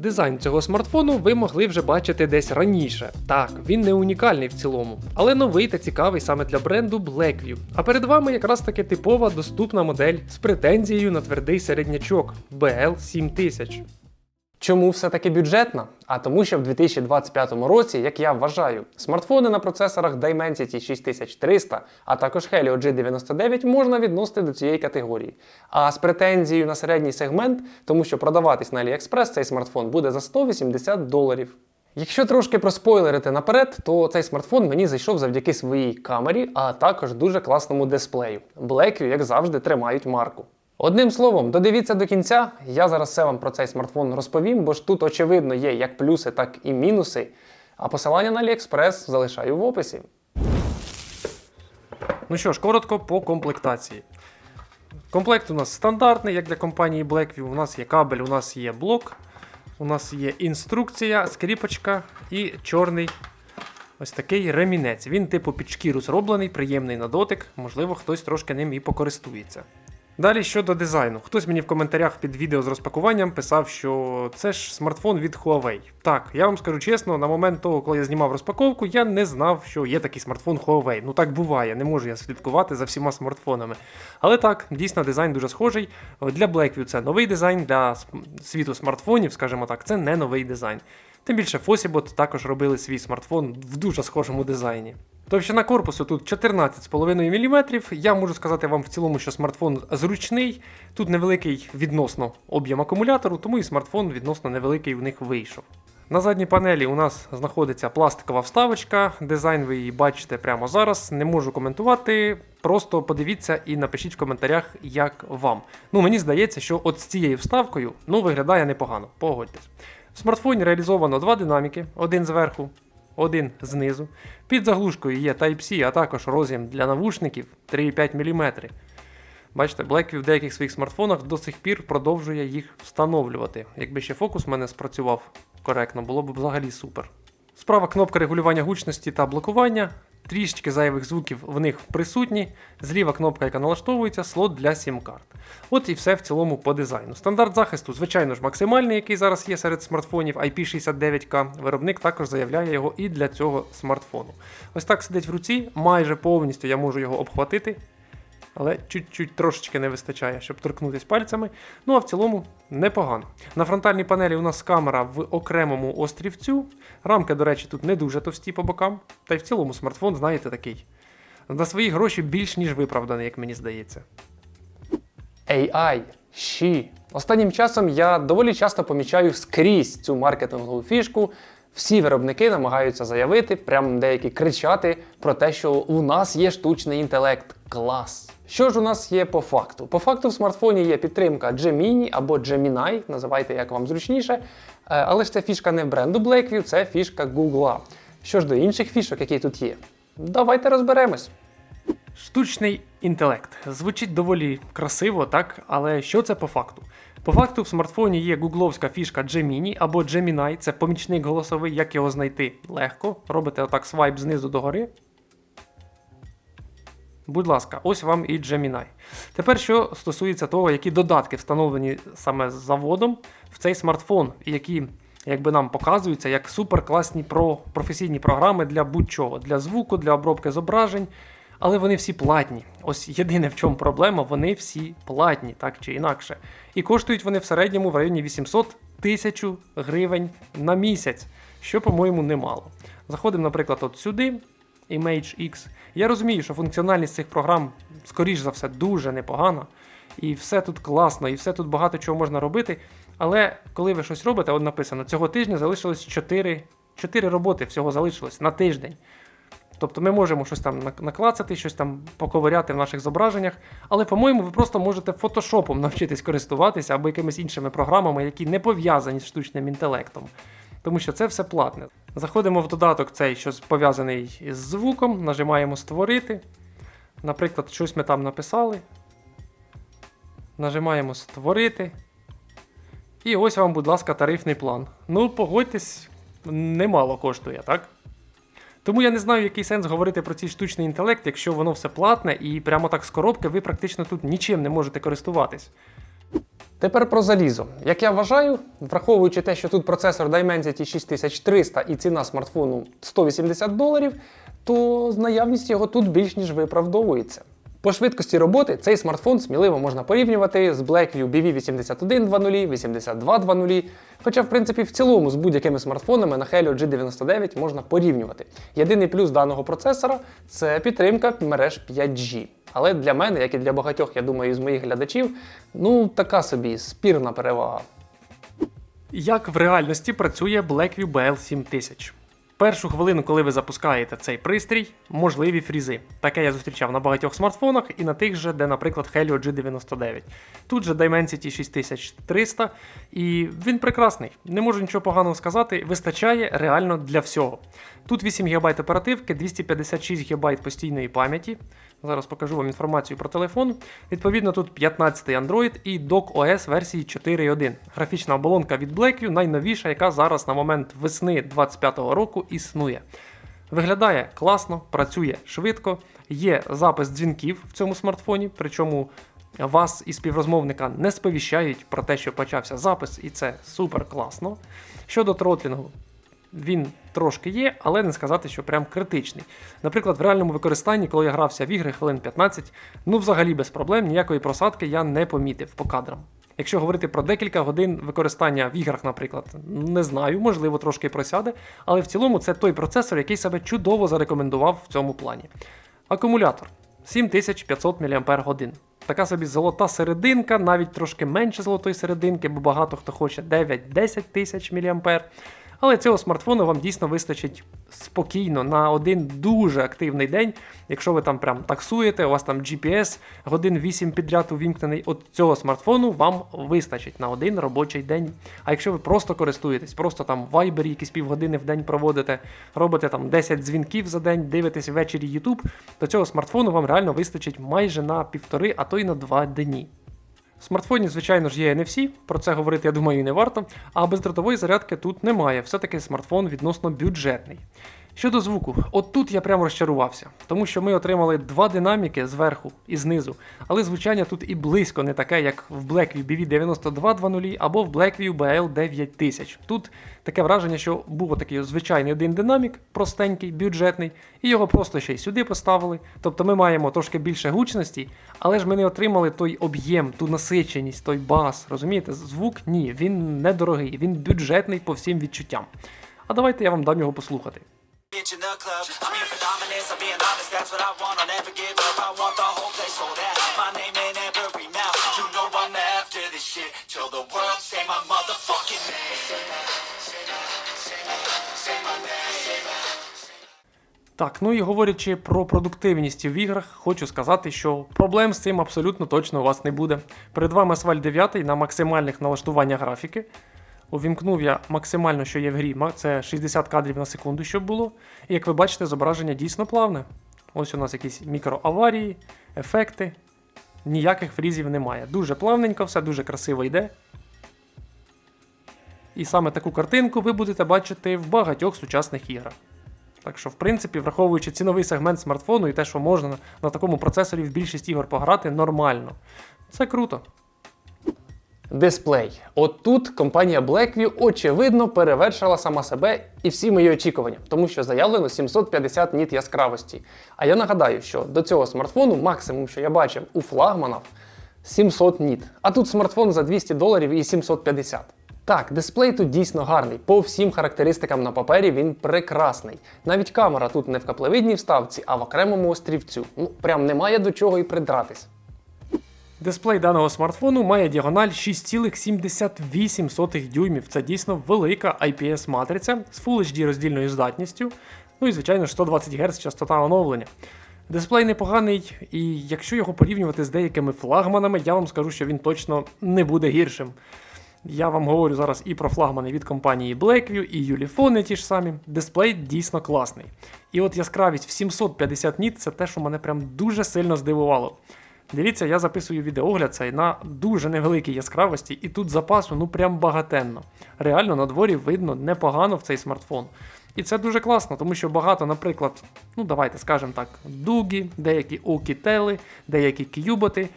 Дизайн цього смартфону ви могли вже бачити десь раніше. Так, він не унікальний в цілому, але новий та цікавий саме для бренду Blackview. А перед вами якраз таки типова доступна модель з претензією на твердий середнячок BL7000. Чому все-таки бюджетна? А тому, що в 2025 році, як я вважаю, смартфони на процесорах Dimensity 6300, а також Helio G99 можна відносити до цієї категорії. А з претензією на середній сегмент, тому що продаватись на AliExpress цей смартфон буде за 180 доларів. Якщо трошки проспойлерити наперед, то цей смартфон мені зайшов завдяки своїй камері, а також дуже класному дисплею. Blackview, як завжди, тримають марку. Одним словом, додивіться до кінця, я зараз все вам про цей смартфон розповім, бо ж тут очевидно є як плюси, так і мінуси. А посилання на AliExpress залишаю в описі. Ну що ж, коротко по комплектації. Комплект у нас стандартний, як для компанії Blackview. У нас є кабель, у нас є блок, у нас є інструкція, скріпочка і чорний ось такий ремінець. Він типу під шкіру зроблений, приємний на дотик, можливо, хтось трошки ним і покористується. Далі щодо дизайну. Хтось мені в коментарях під відео з розпакуванням писав, що це ж смартфон від Huawei. Так, я вам скажу чесно, на момент того, коли я знімав розпаковку, я не знав, що є такий смартфон Huawei. Ну так буває, не можу я слідкувати за всіма смартфонами. Але так, дійсно, дизайн дуже схожий. Для Blackview це новий дизайн, для світу смартфонів, скажімо так, це не новий дизайн. Тим більше Fosibot також робили свій смартфон в дуже схожому дизайні. Товщина корпусу тут 14,5 мм. Я можу сказати вам в цілому, що смартфон зручний. Тут невеликий відносно об'єм акумулятору, тому і смартфон відносно невеликий в них вийшов. На задній панелі у нас знаходиться пластикова вставочка. Дизайн ви її бачите прямо зараз. Не можу коментувати. Просто подивіться і напишіть в коментарях, як вам. Ну, мені здається, що от з цією вставкою ну, виглядає непогано. Погодьтесь. В смартфоні реалізовано два динаміки: один зверху, один знизу. Під заглушкою є Type-C, а також роз'єм для навушників 3,5 мм. Бачите, Blackview в деяких своїх смартфонах до сих пір продовжує їх встановлювати. Якби ще фокус в мене спрацював коректно, було б взагалі супер. Справа кнопка регулювання гучності та блокування. Трішечки зайвих звуків в них присутні. Зліва кнопка, яка налаштовується, слот для сім-карт. От і все в цілому по дизайну. Стандарт захисту, звичайно ж, максимальний, який зараз є серед смартфонів, IP69K. Виробник також заявляє його і для цього смартфону. Ось так сидить в руці, майже повністю я можу його обхватити. Але чуть-чуть трошечки не вистачає, щоб торкнутися пальцями. Ну а в цілому непогано. На фронтальній панелі у нас камера в окремому острівцю. Рамки, до речі, тут не дуже товсті по бокам. Та й в цілому смартфон, знаєте, такий. За свої гроші більш ніж виправданий, як мені здається. AI, She. Останнім часом я доволі часто помічаю скрізь цю маркетингову фішку. Всі виробники намагаються заявити, прям деякі кричати про те, що у нас є штучний інтелект. Клас! Що ж у нас є по факту? По факту в смартфоні є підтримка Gemini або Gemini, називайте як вам зручніше. Е, Але ж це фішка не бренду Blackview, це фішка Google. Що ж до інших фішок, які тут є, давайте розберемось. Штучний інтелект звучить доволі красиво, так? Але що це по факту? По факту в смартфоні є гугловська фішка Gemini або Gemini, це помічник голосовий, як його знайти легко. Робите отак свайп знизу догори. Будь ласка, ось вам і Gemini. Тепер, що стосується того, які додатки встановлені саме заводом в цей смартфон, які якби нам показуються як суперкласні про професійні програми для будь-чого, для звуку, для обробки зображень. Але вони всі платні. Ось єдине в чому проблема, вони всі платні, так чи інакше. І коштують вони в середньому в районі 800 тисяч гривень на місяць, що, по-моєму, немало. Заходимо, наприклад, от сюди, Image X. Я розумію, що функціональність цих програм, скоріш за все, дуже непогана. І все тут класно, і все тут багато чого можна робити. Але коли ви щось робите, от написано, цього тижня залишилось 4, 4 роботи всього залишилось на тиждень. Тобто ми можемо щось там наклацати, щось там поковиряти в наших зображеннях, але, по-моєму, ви просто можете фотошопом навчитись користуватися або якимись іншими програмами, які не пов'язані з штучним інтелектом. Тому що це все платне. Заходимо в додаток, цей, що пов'язаний із звуком, нажимаємо Створити. Наприклад, щось ми там написали. Нажимаємо Створити. І ось вам, будь ласка, тарифний план. Ну, погодьтесь, немало коштує, так? Тому я не знаю, який сенс говорити про цей штучний інтелект, якщо воно все платне і прямо так з коробки ви практично тут нічим не можете користуватись. Тепер про залізо. Як я вважаю, враховуючи те, що тут процесор Dimensity 6300 і ціна смартфону 180 доларів, то наявність його тут більш ніж виправдовується. По швидкості роботи цей смартфон сміливо можна порівнювати з Blackview BV8120, 8220, хоча, в принципі, в цілому з будь-якими смартфонами на Helio G99 можна порівнювати. Єдиний плюс даного процесора це підтримка мереж 5G. Але для мене, як і для багатьох, я думаю, з моїх глядачів, ну така собі спірна перевага. Як в реальності працює Blackview BL7000? Першу хвилину, коли ви запускаєте цей пристрій, можливі фрізи. Таке я зустрічав на багатьох смартфонах і на тих же, де, наприклад, Helio G99. Тут же Dimensity 6300, і він прекрасний. Не можу нічого поганого сказати, вистачає реально для всього. Тут 8 ГБ оперативки, 256 ГБ постійної пам'яті. Зараз покажу вам інформацію про телефон. Відповідно, тут 15-й Android і Dock OS версії 4.1. Графічна оболонка від Blackview найновіша, яка зараз на момент весни 2025 року існує. Виглядає класно, працює швидко, є запис дзвінків в цьому смартфоні, причому вас і співрозмовника не сповіщають про те, що почався запис, і це супер класно. Щодо тротлінгу, він трошки є, але не сказати, що прям критичний. Наприклад, в реальному використанні, коли я грався в ігри хвилин 15, ну взагалі без проблем, ніякої просадки я не помітив по кадрам. Якщо говорити про декілька годин використання в іграх, наприклад, не знаю, можливо, трошки просяде, але в цілому це той процесор, який себе чудово зарекомендував в цьому плані. Акумулятор 7500 мАч. Така собі золота серединка, навіть трошки менше золотої серединки, бо багато хто хоче 9-10 тисяч мА. Але цього смартфону вам дійсно вистачить спокійно на один дуже активний день. Якщо ви там прям таксуєте, у вас там GPS годин 8 підряд увімкнений, от цього смартфону вам вистачить на один робочий день. А якщо ви просто користуєтесь, просто там в Viber якісь півгодини в день проводите, робите там 10 дзвінків за день, дивитесь ввечері YouTube, то цього смартфону вам реально вистачить майже на півтори, а то й на два дні. Смартфоні, звичайно ж, є NFC, про це говорити, я думаю, і не варто, а бездротової зарядки тут немає. Все-таки смартфон відносно бюджетний. Щодо звуку, от тут я прямо розчарувався, тому що ми отримали два динаміки зверху і знизу, але звучання тут і близько не таке, як в Blackview BV9220 або в Blackview BL9000. Тут таке враження, що був такий звичайний один динамік, простенький, бюджетний, і його просто ще й сюди поставили. Тобто ми маємо трошки більше гучності, але ж ми не отримали той об'єм, ту насиченість, той бас. Розумієте, звук ні, він недорогий, він бюджетний по всім відчуттям. А давайте я вам дам його послухати. I'm being honest. That's what I want. I'll never give up. I want the whole place sold out. My name in every mouth. You know I'm after this shit till the world say my motherfucking name. Так, ну і говорячи про продуктивність в іграх, хочу сказати, що проблем з цим абсолютно точно у вас не буде. Перед вами Asphalt 9 на максимальних налаштуваннях графіки. Увімкнув я максимально, що є в грі, це 60 кадрів на секунду, щоб було. І як ви бачите, зображення дійсно плавне. Ось у нас якісь мікроаварії, ефекти. Ніяких фрізів немає. Дуже плавненько, все дуже красиво йде. І саме таку картинку ви будете бачити в багатьох сучасних іграх. Так що, в принципі, враховуючи ціновий сегмент смартфону і те, що можна на, такому процесорі в більшість ігор пограти, нормально. Це круто. Дисплей. От тут компанія Blackview очевидно перевершила сама себе і всі мої очікування, тому що заявлено 750 ніт яскравості. А я нагадаю, що до цього смартфону максимум, що я бачив у флагманах, 700 ніт. А тут смартфон за 200 доларів і 750. Так, дисплей тут дійсно гарний. По всім характеристикам на папері він прекрасний. Навіть камера тут не в каплевидній вставці, а в окремому острівцю. Ну, прям немає до чого і придратись. Дисплей даного смартфону має діагональ 6,78 дюймів. Це дійсно велика IPS-матриця з Full HD роздільною здатністю. Ну і, звичайно 120 Гц частота оновлення. Дисплей непоганий, і якщо його порівнювати з деякими флагманами, я вам скажу, що він точно не буде гіршим. Я вам говорю зараз і про флагмани від компанії Blackview, і Ulefone ті ж самі. Дисплей дійсно класний. І от яскравість в 750 ніт це те, що мене прям дуже сильно здивувало. Дивіться, я записую відеогляд цей на дуже невеликій яскравості, і тут запасу ну прям багатенно. Реально на дворі видно непогано в цей смартфон. І це дуже класно, тому що багато, наприклад, ну давайте скажемо так, дуги, деякі окітели, деякі кюботи.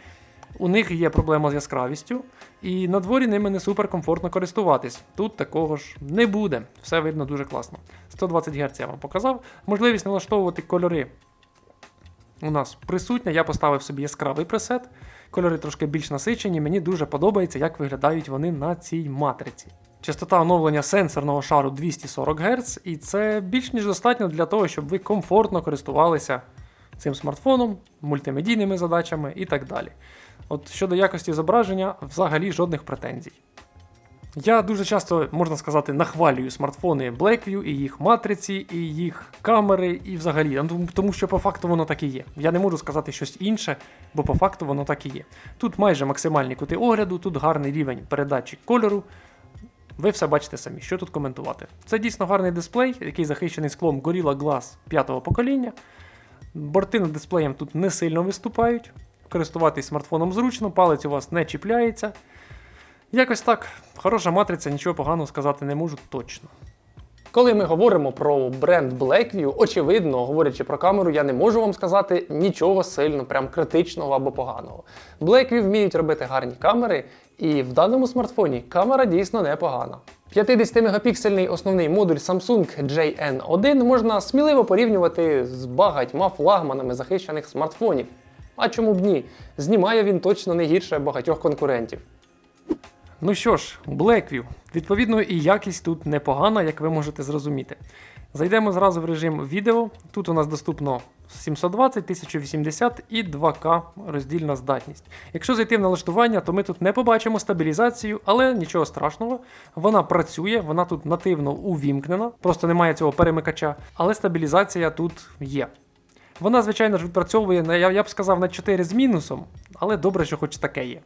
У них є проблема з яскравістю, і на дворі ними не супер комфортно користуватись. Тут такого ж не буде. Все видно дуже класно. 120 Гц я вам показав. Можливість налаштовувати кольори у нас присутня. Я поставив собі яскравий пресет. Кольори трошки більш насичені. Мені дуже подобається, як виглядають вони на цій матриці. Частота оновлення сенсорного шару 240 Гц, і це більш ніж достатньо для того, щоб ви комфортно користувалися цим смартфоном, мультимедійними задачами і так далі. От щодо якості зображення, взагалі жодних претензій. Я дуже часто, можна сказати, нахвалюю смартфони Blackview і їх матриці, і їх камери, і взагалі, ну, тому- що по факту воно так і є. Я не можу сказати щось інше, бо по факту воно так і є. Тут майже максимальні кути огляду, тут гарний рівень передачі кольору. Ви все бачите самі, що тут коментувати. Це дійсно гарний дисплей, який захищений склом Gorilla Glass 5-го покоління. Борти над дисплеєм тут не сильно виступають. Користуватись смартфоном зручно, палець у вас не чіпляється. Якось так, хороша матриця, нічого поганого сказати не можу точно. Коли ми говоримо про бренд Blackview, очевидно, говорячи про камеру, я не можу вам сказати нічого сильно, прям критичного або поганого. Blackview вміють робити гарні камери, і в даному смартфоні камера дійсно непогана. 50-мегапіксельний основний модуль Samsung JN1 можна сміливо порівнювати з багатьма флагманами захищених смартфонів. А чому б ні? Знімає він точно не гірше багатьох конкурентів. Ну що ж, Blackview. Відповідно, і якість тут непогана, як ви можете зрозуміти. Зайдемо зразу в режим відео. Тут у нас доступно 720, 1080 і 2К роздільна здатність. Якщо зайти в налаштування, то ми тут не побачимо стабілізацію, але нічого страшного. Вона працює, вона тут нативно увімкнена, просто немає цього перемикача, але стабілізація тут є. Вона, звичайно ж, відпрацьовує, я, я б сказав, на 4 з мінусом, але добре, що хоч таке є.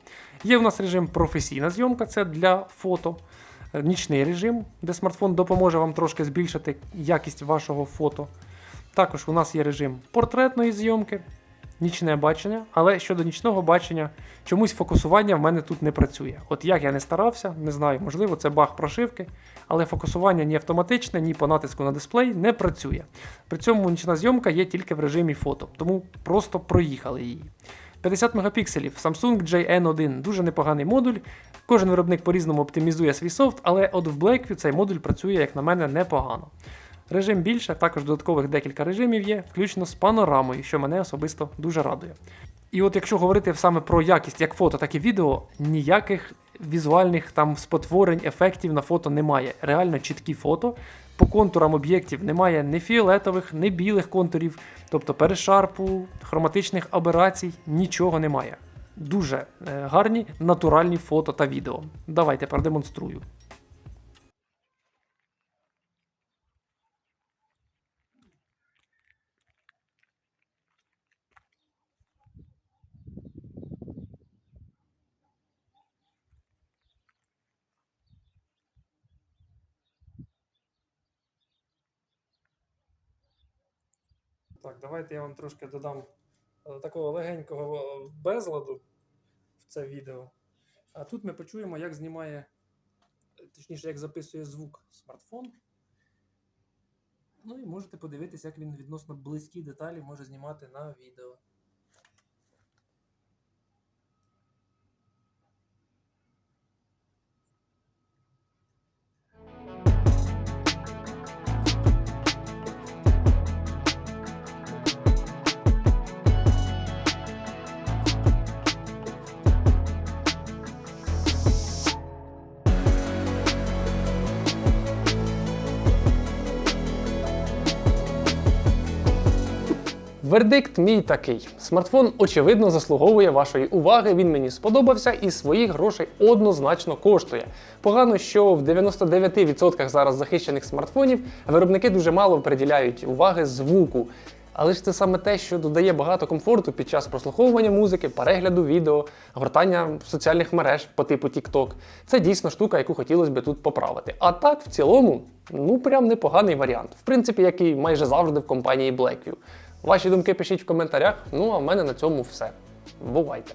Є у нас режим професійна зйомка, це для фото, Е, нічний режим, де смартфон допоможе вам трошки збільшити якість вашого фото. Також у нас є режим портретної зйомки, нічне бачення, але щодо нічного бачення, чомусь фокусування в мене тут не працює. От як я не старався, не знаю, можливо, це баг прошивки, але фокусування ні автоматичне, ні по натиску на дисплей не працює. При цьому нічна зйомка є тільки в режимі фото, тому просто проїхали її. 50 мегапікселів Samsung JN1 дуже непоганий модуль. Кожен виробник по-різному оптимізує свій софт, але от в Blackview цей модуль працює, як на мене, непогано. Режим більше, також додаткових декілька режимів є, включно з панорамою, що мене особисто дуже радує. І от якщо говорити саме про якість як фото, так і відео, ніяких візуальних там спотворень, ефектів на фото немає. Реально чіткі фото. По контурам об'єктів немає ні фіолетових, ні білих контурів, тобто перешарпу, хроматичних аберацій, нічого немає. Дуже е, гарні натуральні фото та відео. Давайте продемонструю. Так, давайте я вам трошки додам е, такого легенького е, безладу в це відео. А тут ми почуємо, як знімає, е, точніше, як записує звук смартфон. Ну і можете подивитися, як він відносно близькі деталі може знімати на відео. Вердикт мій такий: смартфон очевидно заслуговує вашої уваги. Він мені сподобався і своїх грошей однозначно коштує. Погано, що в 99% зараз захищених смартфонів виробники дуже мало приділяють уваги звуку. Але ж це саме те, що додає багато комфорту під час прослуховування музики, перегляду відео, гортання соціальних мереж по типу TikTok. Це дійсно штука, яку хотілося б тут поправити. А так, в цілому, ну прям непоганий варіант. В принципі, як і майже завжди в компанії Blackview. Ваші думки пишіть в коментарях. Ну а в мене на цьому все. Бувайте!